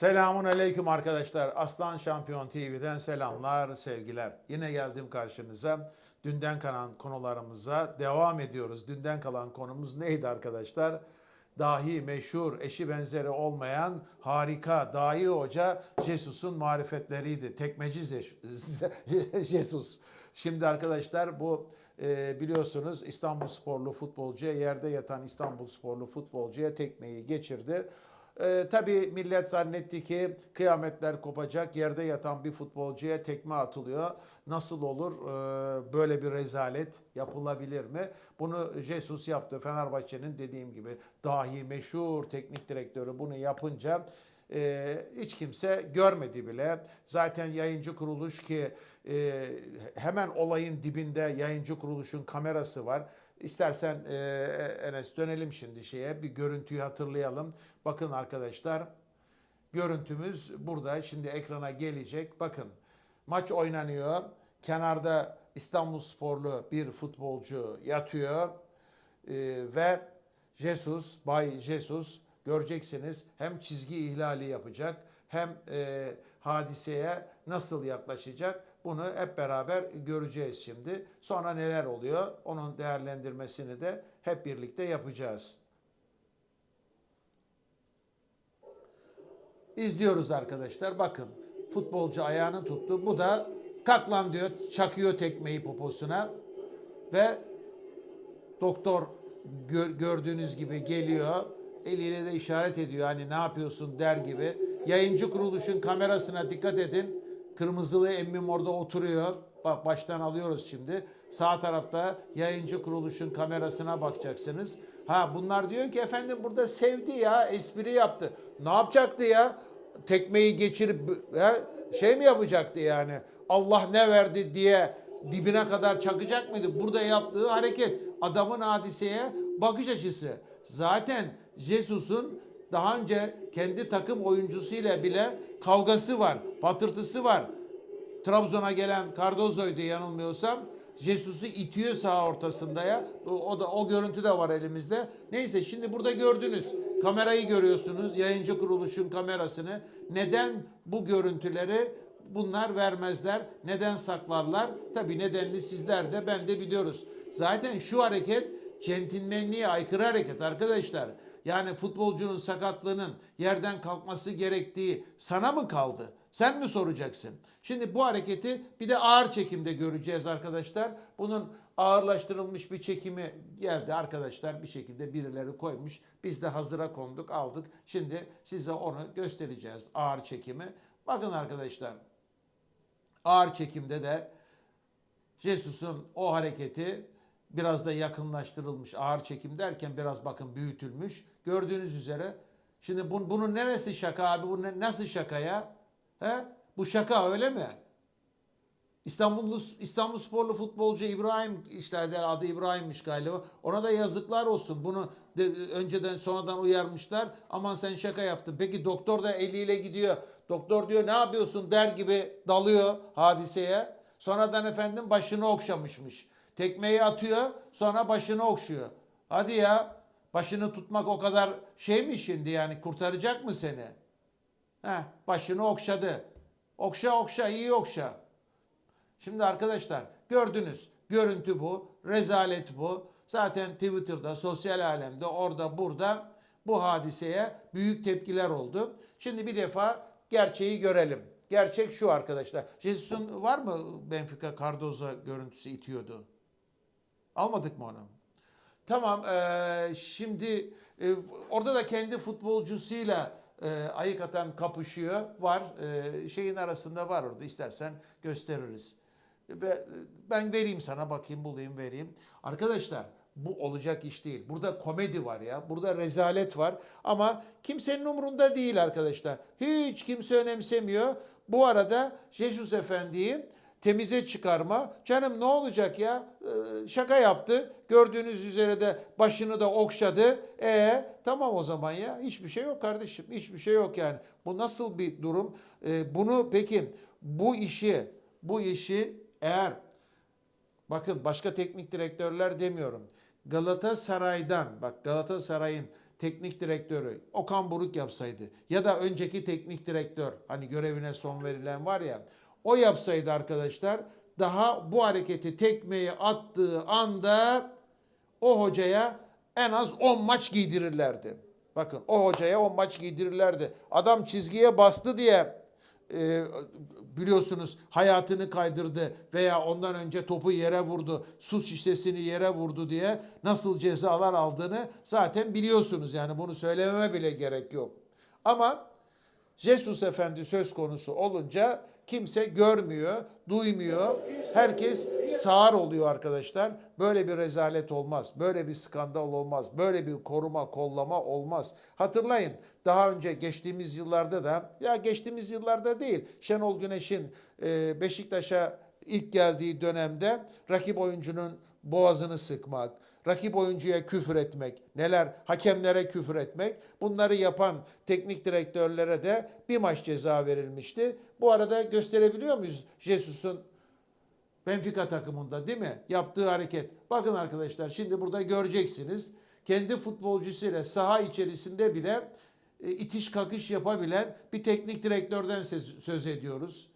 Selamun aleyküm arkadaşlar. Aslan Şampiyon TV'den selamlar, sevgiler. Yine geldim karşınıza. Dünden kalan konularımıza devam ediyoruz. Dünden kalan konumuz neydi arkadaşlar? Dahi, meşhur, eşi benzeri olmayan harika dahi hoca Jesus'un marifetleriydi. Tekmeci Jesus. Şimdi arkadaşlar bu e, biliyorsunuz İstanbul sporlu futbolcuya yerde yatan İstanbul sporlu futbolcuya tekmeyi geçirdi. Ee, tabii millet zannetti ki kıyametler kopacak, yerde yatan bir futbolcuya tekme atılıyor. Nasıl olur Ee, böyle bir rezalet yapılabilir mi? Bunu Jesus yaptı. Fenerbahçe'nin dediğim gibi dahi meşhur teknik direktörü bunu yapınca e, hiç kimse görmedi bile. Zaten yayıncı kuruluş ki e, hemen olayın dibinde yayıncı kuruluşun kamerası var. İstersen e, Enes dönelim şimdi şeye bir görüntüyü hatırlayalım. Bakın arkadaşlar görüntümüz burada şimdi ekrana gelecek. Bakın maç oynanıyor. Kenarda İstanbul sporlu bir futbolcu yatıyor. E, ve Jesus, Bay Jesus göreceksiniz hem çizgi ihlali yapacak hem e, hadiseye nasıl yaklaşacak bunu hep beraber göreceğiz şimdi. Sonra neler oluyor onun değerlendirmesini de hep birlikte yapacağız. İzliyoruz arkadaşlar. Bakın futbolcu ayağını tuttu. Bu da kalk lan diyor. Çakıyor tekmeyi poposuna. Ve doktor gö- gördüğünüz gibi geliyor. Eliyle de işaret ediyor. Hani ne yapıyorsun der gibi. Yayıncı kuruluşun kamerasına dikkat edin. Kırmızılı emmim orada oturuyor. Bak baştan alıyoruz şimdi. Sağ tarafta yayıncı kuruluşun kamerasına bakacaksınız. Ha bunlar diyor ki efendim burada sevdi ya, espri yaptı. Ne yapacaktı ya? Tekmeyi geçirip he, şey mi yapacaktı yani? Allah ne verdi diye dibine kadar çakacak mıydı? Burada yaptığı hareket adamın hadiseye bakış açısı. Zaten Jesus'un daha önce kendi takım oyuncusuyla bile kavgası var, patırtısı var. Trabzon'a gelen Cardozo'ydu yanılmıyorsam. Jesus'u itiyor sağ ortasında ya. O, da o görüntü de var elimizde. Neyse şimdi burada gördünüz. Kamerayı görüyorsunuz. Yayıncı kuruluşun kamerasını. Neden bu görüntüleri bunlar vermezler? Neden saklarlar? Tabii nedenini sizler de ben de biliyoruz. Zaten şu hareket centilmenliğe aykırı hareket arkadaşlar. Yani futbolcunun sakatlığının yerden kalkması gerektiği sana mı kaldı? Sen mi soracaksın? Şimdi bu hareketi bir de ağır çekimde göreceğiz arkadaşlar. Bunun ağırlaştırılmış bir çekimi geldi arkadaşlar bir şekilde birileri koymuş. Biz de hazıra konduk aldık. Şimdi size onu göstereceğiz ağır çekimi. Bakın arkadaşlar ağır çekimde de Jesus'un o hareketi biraz da yakınlaştırılmış. Ağır çekim derken biraz bakın büyütülmüş. Gördüğünüz üzere. Şimdi bun, bunun neresi şaka abi? Bu ne, nasıl şaka ya? He? Bu şaka öyle mi? İstanbullu İstanbul sporlu futbolcu İbrahim işte adı İbrahim'miş galiba. Ona da yazıklar olsun. Bunu de, önceden sonradan uyarmışlar. Aman sen şaka yaptın. Peki doktor da eliyle gidiyor. Doktor diyor ne yapıyorsun der gibi dalıyor hadiseye. Sonradan efendim başını okşamışmış. Tekmeyi atıyor sonra başını okşuyor. Hadi ya başını tutmak o kadar şey mi şimdi yani kurtaracak mı seni? Heh, başını okşadı. Okşa okşa iyi okşa. Şimdi arkadaşlar gördünüz görüntü bu, rezalet bu. Zaten Twitter'da, sosyal alemde, orada burada bu hadiseye büyük tepkiler oldu. Şimdi bir defa gerçeği görelim. Gerçek şu arkadaşlar. Jesus'un var mı Benfica Cardozo görüntüsü itiyordu? Almadık mı onu? Tamam eee, şimdi e, orada da kendi futbolcusuyla e, ayık atan kapışıyor. Var e, şeyin arasında var orada istersen gösteririz. Ve- Ben vereyim sana bakayım bulayım vereyim. Arkadaşlar bu olacak iş değil. Burada komedi var ya. Burada rezalet var. Ama kimsenin umurunda değil arkadaşlar. Hiç kimse önemsemiyor. Bu arada Jesus Efendi'yi temize çıkarma. Canım ne olacak ya? Ee, şaka yaptı. Gördüğünüz üzere de başını da okşadı. E tamam o zaman ya. Hiçbir şey yok kardeşim. Hiçbir şey yok yani. Bu nasıl bir durum? Ee, bunu peki bu işi bu işi eğer bakın başka teknik direktörler demiyorum. Galatasaray'dan bak Galatasaray'ın teknik direktörü Okan Buruk yapsaydı ya da önceki teknik direktör hani görevine son verilen var ya o yapsaydı arkadaşlar daha bu hareketi tekmeyi attığı anda o hocaya en az 10 maç giydirirlerdi. Bakın o hocaya 10 maç giydirirlerdi. Adam çizgiye bastı diye e, biliyorsunuz hayatını kaydırdı veya ondan önce topu yere vurdu, su şişesini yere vurdu diye nasıl cezalar aldığını zaten biliyorsunuz. Yani bunu söylememe bile gerek yok. Ama Jesus Efendi söz konusu olunca kimse görmüyor, duymuyor. Herkes sağır oluyor arkadaşlar. Böyle bir rezalet olmaz. Böyle bir skandal olmaz. Böyle bir koruma, kollama olmaz. Hatırlayın daha önce geçtiğimiz yıllarda da ya geçtiğimiz yıllarda değil Şenol Güneş'in Beşiktaş'a ilk geldiği dönemde rakip oyuncunun boğazını sıkmak, rakip oyuncuya küfür etmek, neler hakemlere küfür etmek bunları yapan teknik direktörlere de bir maç ceza verilmişti. Bu arada gösterebiliyor muyuz Jesus'un Benfica takımında değil mi? Yaptığı hareket. Bakın arkadaşlar şimdi burada göreceksiniz. Kendi futbolcusuyla saha içerisinde bile e, itiş kakış yapabilen bir teknik direktörden söz, ediyoruz.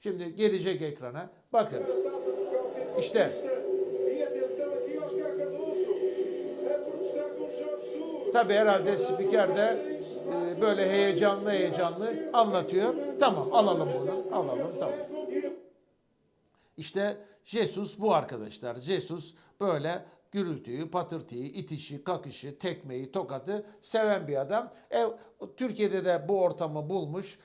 Şimdi gelecek ekrana. Bakın. İşte. Jesus. Tabi herhalde spiker de e, böyle heyecanlı heyecanlı anlatıyor. Tamam alalım bunu. Alalım tamam. İşte Jesus bu arkadaşlar. Jesus böyle gürültüyü, patırtıyı, itişi, kakışı, tekmeyi, tokadı seven bir adam. E, Türkiye'de de bu ortamı bulmuş.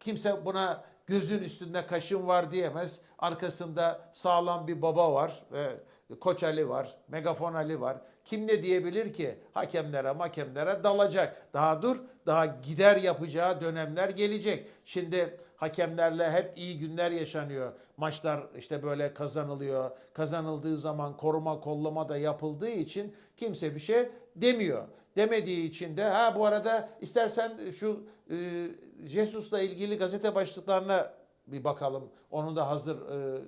Kimse buna gözün üstünde kaşın var diyemez. Arkasında sağlam bir baba var. E, Koç Ali var, Megafon Ali var. Kim ne diyebilir ki? Hakemlere, makemlere dalacak. Daha dur, daha gider yapacağı dönemler gelecek. Şimdi hakemlerle hep iyi günler yaşanıyor. Maçlar işte böyle kazanılıyor. Kazanıldığı zaman koruma kollama da yapıldığı için kimse bir şey demiyor. Demediği için de ha bu arada istersen şu e, Jesus'la ilgili gazete başlıklarına bir bakalım. Onun da hazır e,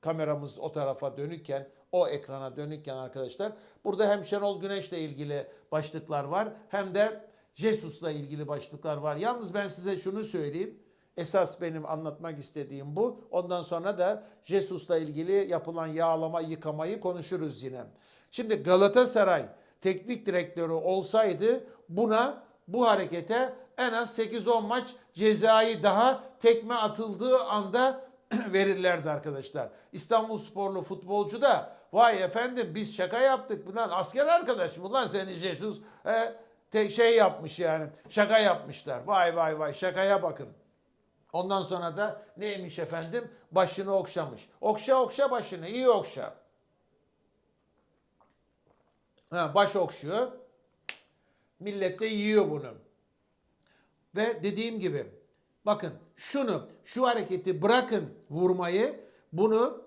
kameramız o tarafa dönükken, o ekrana dönükken arkadaşlar. Burada hem Şenol Güneş'le ilgili başlıklar var hem de Jesus'la ilgili başlıklar var. Yalnız ben size şunu söyleyeyim. Esas benim anlatmak istediğim bu. Ondan sonra da Jesus'la ilgili yapılan yağlama, yıkamayı konuşuruz yine. Şimdi Galatasaray teknik direktörü olsaydı buna bu harekete en az 8-10 maç cezayı daha tekme atıldığı anda verirlerdi arkadaşlar. İstanbul sporlu futbolcu da vay efendim biz şaka yaptık. Bunlar asker arkadaş mı lan seni Jesus e, te- şey yapmış yani şaka yapmışlar. Vay vay vay şakaya bakın. Ondan sonra da neymiş efendim? Başını okşamış. Okşa okşa başını iyi okşa. Ha, baş okşuyor. Millet de yiyor bunu. Ve dediğim gibi bakın şunu şu hareketi bırakın vurmayı bunu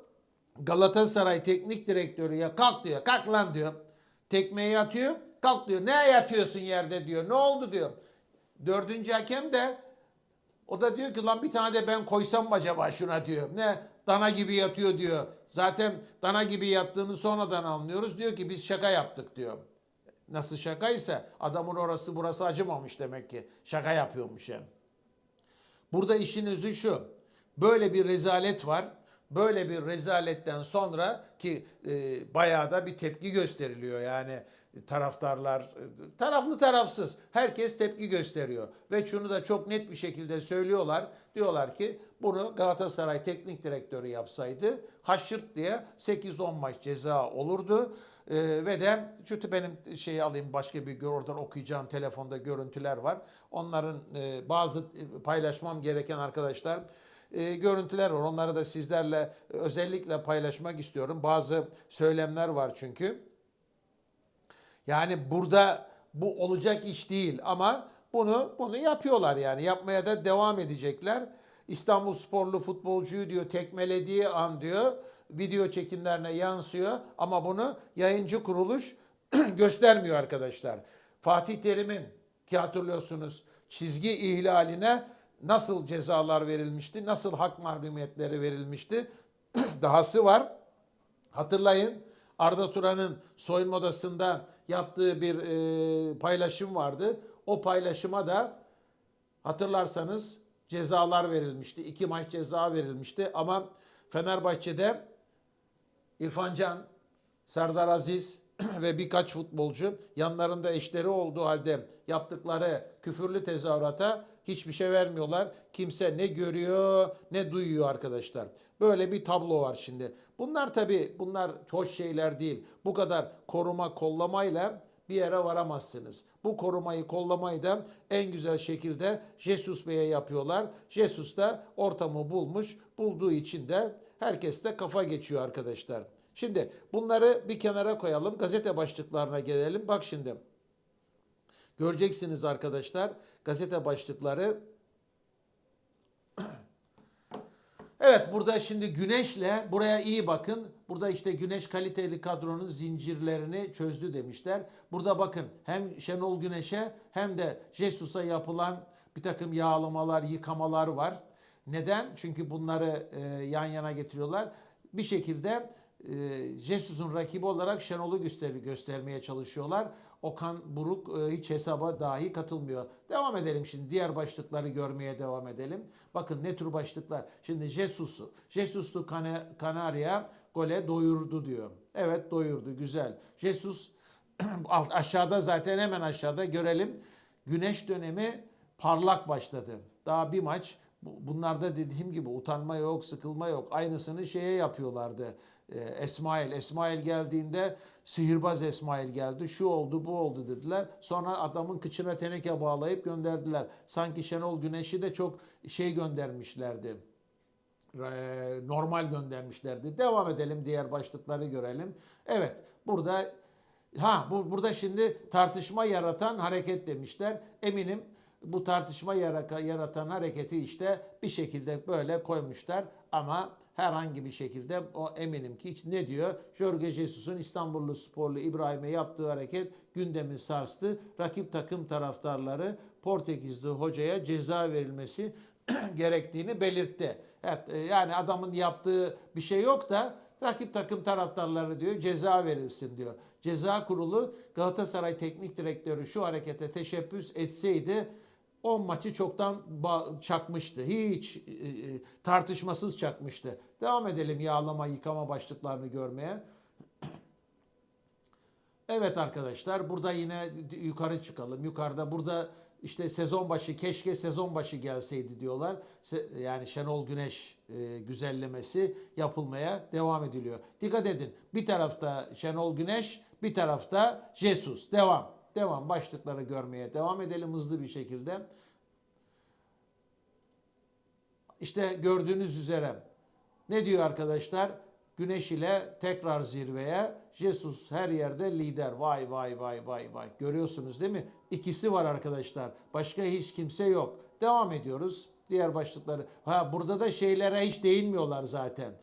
Galatasaray teknik direktörü ya kalk diyor kalk lan diyor. Tekmeyi atıyor kalk diyor ne yatıyorsun yerde diyor ne oldu diyor. Dördüncü hakem de o da diyor ki lan bir tane de ben koysam mı acaba şuna diyor. Ne dana gibi yatıyor diyor. Zaten dana gibi yattığını sonradan anlıyoruz. Diyor ki biz şaka yaptık diyor. Nasıl şakaysa adamın orası burası acımamış demek ki. Şaka yapıyormuş yani. Burada işin özü şu. Böyle bir rezalet var. Böyle bir rezaletten sonra ki e, bayağı da bir tepki gösteriliyor yani taraftarlar taraflı tarafsız herkes tepki gösteriyor ve şunu da çok net bir şekilde söylüyorlar. Diyorlar ki bunu Galatasaray teknik direktörü yapsaydı haşırt diye 8-10 maç ceza olurdu. Ee, ve de şu benim şeyi alayım başka bir oradan okuyacağım telefonda görüntüler var. Onların e, bazı e, paylaşmam gereken arkadaşlar e, görüntüler var. Onları da sizlerle özellikle paylaşmak istiyorum. Bazı söylemler var çünkü. Yani burada bu olacak iş değil ama bunu bunu yapıyorlar yani yapmaya da devam edecekler. İstanbul sporlu futbolcuyu diyor tekmelediği an diyor video çekimlerine yansıyor ama bunu yayıncı kuruluş göstermiyor arkadaşlar. Fatih Terim'in ki hatırlıyorsunuz çizgi ihlaline nasıl cezalar verilmişti, nasıl hak mahrumiyetleri verilmişti. Dahası var. Hatırlayın Arda Turan'ın soyunma odasında yaptığı bir e, paylaşım vardı. O paylaşıma da hatırlarsanız cezalar verilmişti. İki maç ceza verilmişti ama Fenerbahçe'de İrfan Can, Serdar Aziz ve birkaç futbolcu yanlarında eşleri olduğu halde yaptıkları küfürlü tezahürata hiçbir şey vermiyorlar. Kimse ne görüyor ne duyuyor arkadaşlar. Böyle bir tablo var şimdi. Bunlar tabii bunlar hoş şeyler değil. Bu kadar koruma kollamayla bir yere varamazsınız. Bu korumayı kollamayı da en güzel şekilde Jesus Bey'e yapıyorlar. Jesus da ortamı bulmuş. Bulduğu için de herkes de kafa geçiyor arkadaşlar. Şimdi bunları bir kenara koyalım. Gazete başlıklarına gelelim. Bak şimdi. Göreceksiniz arkadaşlar gazete başlıkları. Evet burada şimdi Güneş'le buraya iyi bakın. Burada işte Güneş kaliteli kadronun zincirlerini çözdü demişler. Burada bakın hem Şenol Güneş'e hem de Jesus'a yapılan bir takım yağlamalar, yıkamalar var. Neden? Çünkü bunları e, yan yana getiriyorlar. Bir şekilde e, Jesus'un rakibi olarak Şenol'u gösteri göstermeye çalışıyorlar. Okan Buruk e, hiç hesaba dahi katılmıyor. Devam edelim şimdi. Diğer başlıkları görmeye devam edelim. Bakın ne tür başlıklar. Şimdi Jesus'u. Jesus'lu Kana- Kanarya gole doyurdu diyor. Evet doyurdu. Güzel. Jesus aşağıda zaten hemen aşağıda görelim. Güneş dönemi parlak başladı. Daha bir maç bu- Bunlarda dediğim gibi utanma yok, sıkılma yok. Aynısını şeye yapıyorlardı. Ee, Esmail. Esmail geldiğinde sihirbaz Esmail geldi. Şu oldu, bu oldu dediler. Sonra adamın kıçına teneke bağlayıp gönderdiler. Sanki Şenol Güneş'i de çok şey göndermişlerdi. Ee, normal göndermişlerdi. Devam edelim diğer başlıkları görelim. Evet burada ha bu burada şimdi tartışma yaratan hareket demişler. Eminim bu tartışma yaratan hareketi işte bir şekilde böyle koymuşlar ama herhangi bir şekilde o eminim ki ne diyor? Jorge Jesus'un İstanbullu sporlu İbrahim'e yaptığı hareket gündemi sarstı. Rakip takım taraftarları Portekizli hocaya ceza verilmesi gerektiğini belirtti. Evet, e, yani adamın yaptığı bir şey yok da rakip takım taraftarları diyor ceza verilsin diyor. Ceza kurulu Galatasaray Teknik Direktörü şu harekete teşebbüs etseydi 10 maçı çoktan çakmıştı. Hiç e, e, tartışmasız çakmıştı. Devam edelim yağlama yıkama başlıklarını görmeye. Evet arkadaşlar burada yine yukarı çıkalım. Yukarıda burada işte sezon başı keşke sezon başı gelseydi diyorlar. Yani Şenol Güneş e, güzellemesi yapılmaya devam ediliyor. Dikkat edin bir tarafta Şenol Güneş bir tarafta Jesus. Devam. Devam başlıkları görmeye devam edelim hızlı bir şekilde. İşte gördüğünüz üzere ne diyor arkadaşlar? Güneş ile tekrar zirveye. Jesus her yerde lider. Vay vay vay vay vay. Görüyorsunuz değil mi? İkisi var arkadaşlar. Başka hiç kimse yok. Devam ediyoruz. Diğer başlıkları. Ha burada da şeylere hiç değinmiyorlar zaten.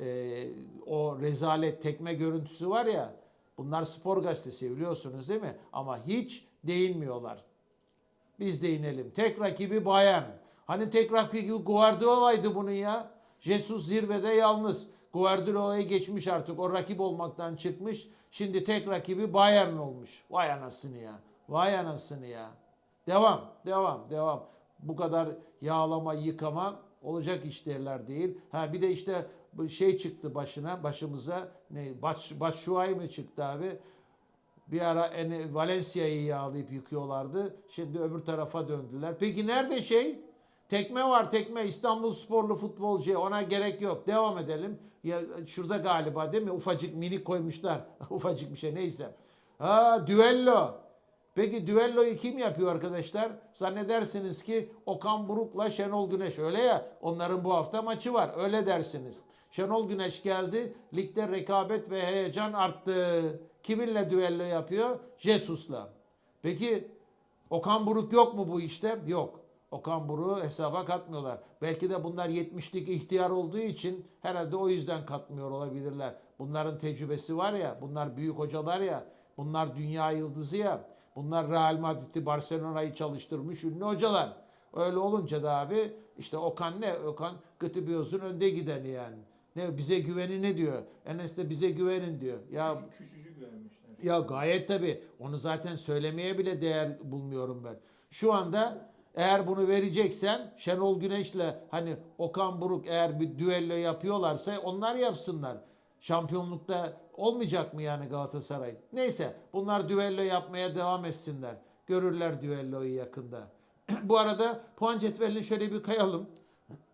Ee, o rezalet tekme görüntüsü var ya. Bunlar spor gazetesi biliyorsunuz değil mi? Ama hiç değinmiyorlar. Biz de inelim. Tek rakibi Bayern. Hani tek rakibi Guardiola'ydı bunun ya. Jesus zirvede yalnız. Guardiola'ya geçmiş artık. O rakip olmaktan çıkmış. Şimdi tek rakibi Bayern olmuş. Vay anasını ya. Vay anasını ya. Devam, devam, devam. Bu kadar yağlama, yıkama olacak işlerler değil. Ha bir de işte şey çıktı başına, başımıza. Ne Baç, Batshuayi mı çıktı abi? Bir ara en, Valencia'yı yağlayıp yıkıyorlardı. Şimdi öbür tarafa döndüler. Peki nerede şey? Tekme var tekme İstanbul sporlu futbolcu ona gerek yok. Devam edelim. Ya şurada galiba değil mi? Ufacık mini koymuşlar. Ufacık bir şey neyse. Ha düello. Peki düelloyu kim yapıyor arkadaşlar? Zannedersiniz ki Okan Buruk'la Şenol Güneş. Öyle ya onların bu hafta maçı var. Öyle dersiniz. Şenol Güneş geldi. Ligde rekabet ve heyecan arttı. Kiminle düello yapıyor? Jesus'la. Peki Okan Buruk yok mu bu işte? Yok. Okan Buruk'u hesaba katmıyorlar. Belki de bunlar 70'lik ihtiyar olduğu için herhalde o yüzden katmıyor olabilirler. Bunların tecrübesi var ya, bunlar büyük hocalar ya, bunlar dünya yıldızı ya, bunlar Real Madrid'i, Barcelona'yı çalıştırmış ünlü hocalar. Öyle olunca da abi işte Okan ne? Okan Gıtıbioz'un önde gideni yani. Ne bize güveni ne diyor? Enes de bize güvenin diyor. Ya Küçücük vermişler. ya gayet tabii. Onu zaten söylemeye bile değer bulmuyorum ben. Şu anda eğer bunu vereceksen Şenol Güneş'le hani Okan Buruk eğer bir düello yapıyorlarsa onlar yapsınlar. Şampiyonlukta olmayacak mı yani Galatasaray? Neyse bunlar düello yapmaya devam etsinler. Görürler düelloyu yakında. Bu arada puan cetvelini şöyle bir kayalım.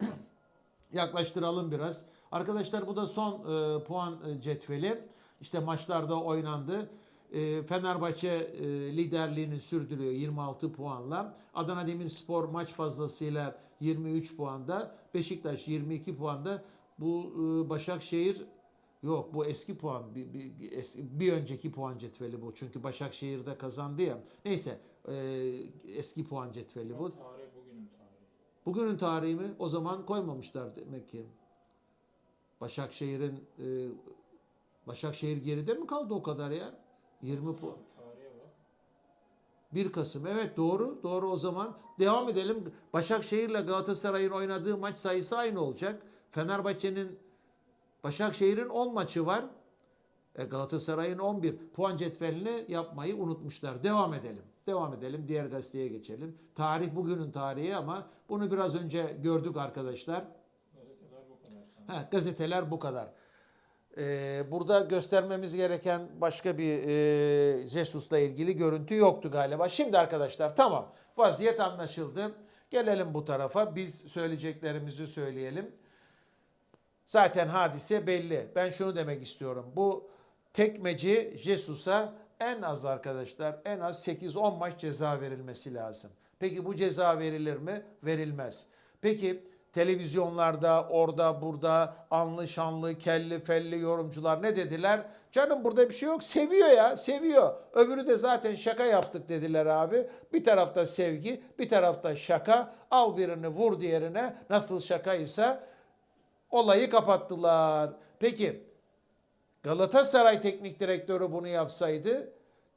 Yaklaştıralım biraz. Arkadaşlar bu da son e, puan e, cetveli. İşte maçlarda oynandı. E, Fenerbahçe e, liderliğini sürdürüyor 26 puanla. Adana Demirspor maç fazlasıyla 23 puanda. Beşiktaş 22 puanda. Bu Başakşehir yok bu eski puan bir, bir, bir önceki puan cetveli bu. Çünkü Başakşehir'de kazandı ya. Neyse eski puan cetveli bu. Bugünün tarihi mi? O zaman koymamışlar demek ki. Başakşehir'in e, Başakşehir geride mi kaldı o kadar ya? 20 puan. Tarihe bak. 1 Kasım. Evet doğru. Doğru o zaman. Devam edelim. Başakşehir'le Galatasaray'ın oynadığı maç sayısı aynı olacak. Fenerbahçe'nin Başakşehir'in 10 maçı var. E, Galatasaray'ın 11 puan cetvelini yapmayı unutmuşlar. Devam edelim. Devam edelim. Diğer gazeteye geçelim. Tarih bugünün tarihi ama bunu biraz önce gördük arkadaşlar. Gazeteler bu kadar sana. Ha, gazeteler bu kadar. Ee, burada göstermemiz gereken başka bir e, Jesus'la ilgili görüntü yoktu galiba. Şimdi arkadaşlar tamam vaziyet anlaşıldı. Gelelim bu tarafa biz söyleyeceklerimizi söyleyelim. Zaten hadise belli. Ben şunu demek istiyorum. Bu tekmeci Jesus'a en az arkadaşlar en az 8-10 maç ceza verilmesi lazım. Peki bu ceza verilir mi? Verilmez. Peki televizyonlarda orada burada anlı şanlı kelli felli yorumcular ne dediler? Canım burada bir şey yok seviyor ya seviyor. Öbürü de zaten şaka yaptık dediler abi. Bir tarafta sevgi bir tarafta şaka al birini vur diğerine nasıl şakaysa olayı kapattılar. Peki Galatasaray teknik direktörü bunu yapsaydı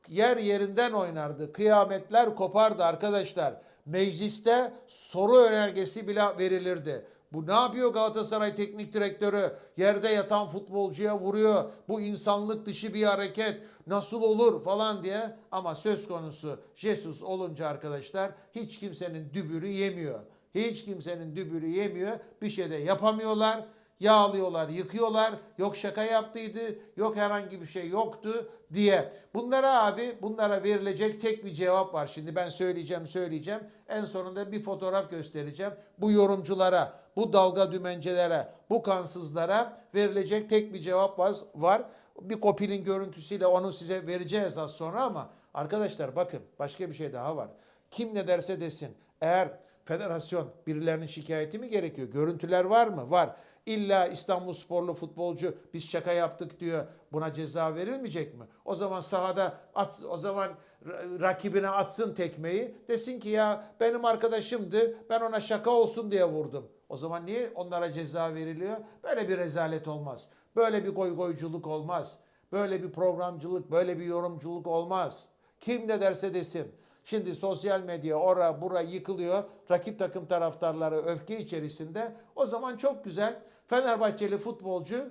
yer yerinden oynardı. Kıyametler kopardı arkadaşlar. Mecliste soru önergesi bile verilirdi. Bu ne yapıyor Galatasaray teknik direktörü? Yerde yatan futbolcuya vuruyor. Bu insanlık dışı bir hareket. Nasıl olur falan diye. Ama söz konusu Jesus olunca arkadaşlar hiç kimsenin dübürü yemiyor. Hiç kimsenin dübürü yemiyor. Bir şey de yapamıyorlar. Yağlıyorlar, yıkıyorlar. Yok şaka yaptıydı, yok herhangi bir şey yoktu diye. Bunlara abi, bunlara verilecek tek bir cevap var. Şimdi ben söyleyeceğim, söyleyeceğim. En sonunda bir fotoğraf göstereceğim. Bu yorumculara, bu dalga dümencelere, bu kansızlara verilecek tek bir cevap var. Bir kopilin görüntüsüyle onu size vereceğiz az sonra ama arkadaşlar bakın başka bir şey daha var. Kim ne derse desin. Eğer federasyon birilerinin şikayeti mi gerekiyor? Görüntüler var mı? Var. İlla İstanbul sporlu futbolcu biz şaka yaptık diyor. Buna ceza verilmeyecek mi? O zaman sahada at, o zaman ra- rakibine atsın tekmeyi. Desin ki ya benim arkadaşımdı. Ben ona şaka olsun diye vurdum. O zaman niye onlara ceza veriliyor? Böyle bir rezalet olmaz. Böyle bir goygoyculuk olmaz. Böyle bir programcılık, böyle bir yorumculuk olmaz. Kim ne derse desin. Şimdi sosyal medya ora bura yıkılıyor. Rakip takım taraftarları öfke içerisinde. O zaman çok güzel Fenerbahçeli futbolcu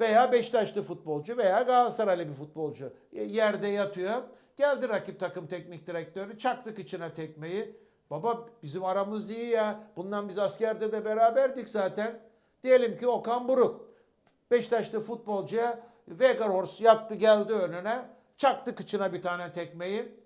veya Beşiktaşlı futbolcu veya Galatasaraylı bir futbolcu yerde yatıyor. Geldi rakip takım teknik direktörü çaktık içine tekmeyi. Baba bizim aramız değil ya. Bundan biz askerde de beraberdik zaten. Diyelim ki Okan Buruk. Beşiktaşlı futbolcuya Weghorst yattı geldi önüne. Çaktı kıçına bir tane tekmeyi.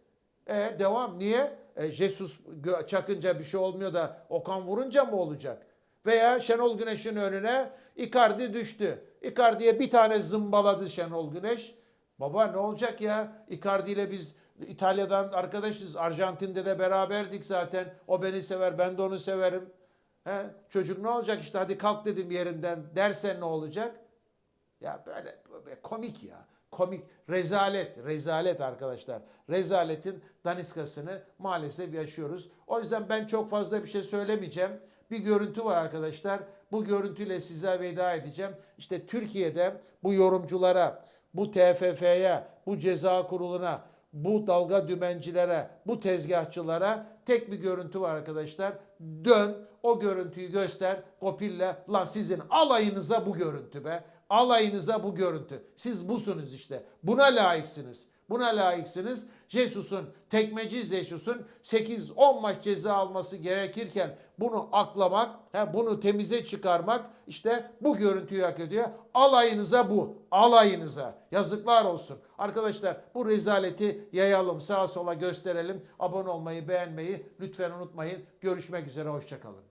E, devam. Niye? E, Jesus çakınca bir şey olmuyor da Okan vurunca mı olacak? Veya Şenol Güneş'in önüne Icardi düştü. Icardi'ye bir tane zımbaladı Şenol Güneş. Baba ne olacak ya? Icardi ile biz İtalya'dan arkadaşız. Arjantin'de de beraberdik zaten. O beni sever, ben de onu severim. He? Çocuk ne olacak işte hadi kalk dedim yerinden dersen ne olacak? Ya böyle, böyle komik ya. Komik. Rezalet. Rezalet arkadaşlar. Rezaletin daniskasını maalesef yaşıyoruz. O yüzden ben çok fazla bir şey söylemeyeceğim. Bir görüntü var arkadaşlar. Bu görüntüyle size veda edeceğim. İşte Türkiye'de bu yorumculara, bu TFF'ye, bu ceza kuruluna, bu dalga dümencilere, bu tezgahçılara tek bir görüntü var arkadaşlar. Dön o görüntüyü göster Kopil'le. Lan sizin alayınıza bu görüntü be. Alayınıza bu görüntü. Siz busunuz işte. Buna layıksınız. Buna layıksınız. Jesus'un, tekmeci Jesus'un 8-10 maç ceza alması gerekirken bunu aklamak, bunu temize çıkarmak işte bu görüntüyü hak ediyor. Alayınıza bu. Alayınıza. Yazıklar olsun. Arkadaşlar bu rezaleti yayalım, sağa sola gösterelim. Abone olmayı, beğenmeyi lütfen unutmayın. Görüşmek üzere, hoşçakalın.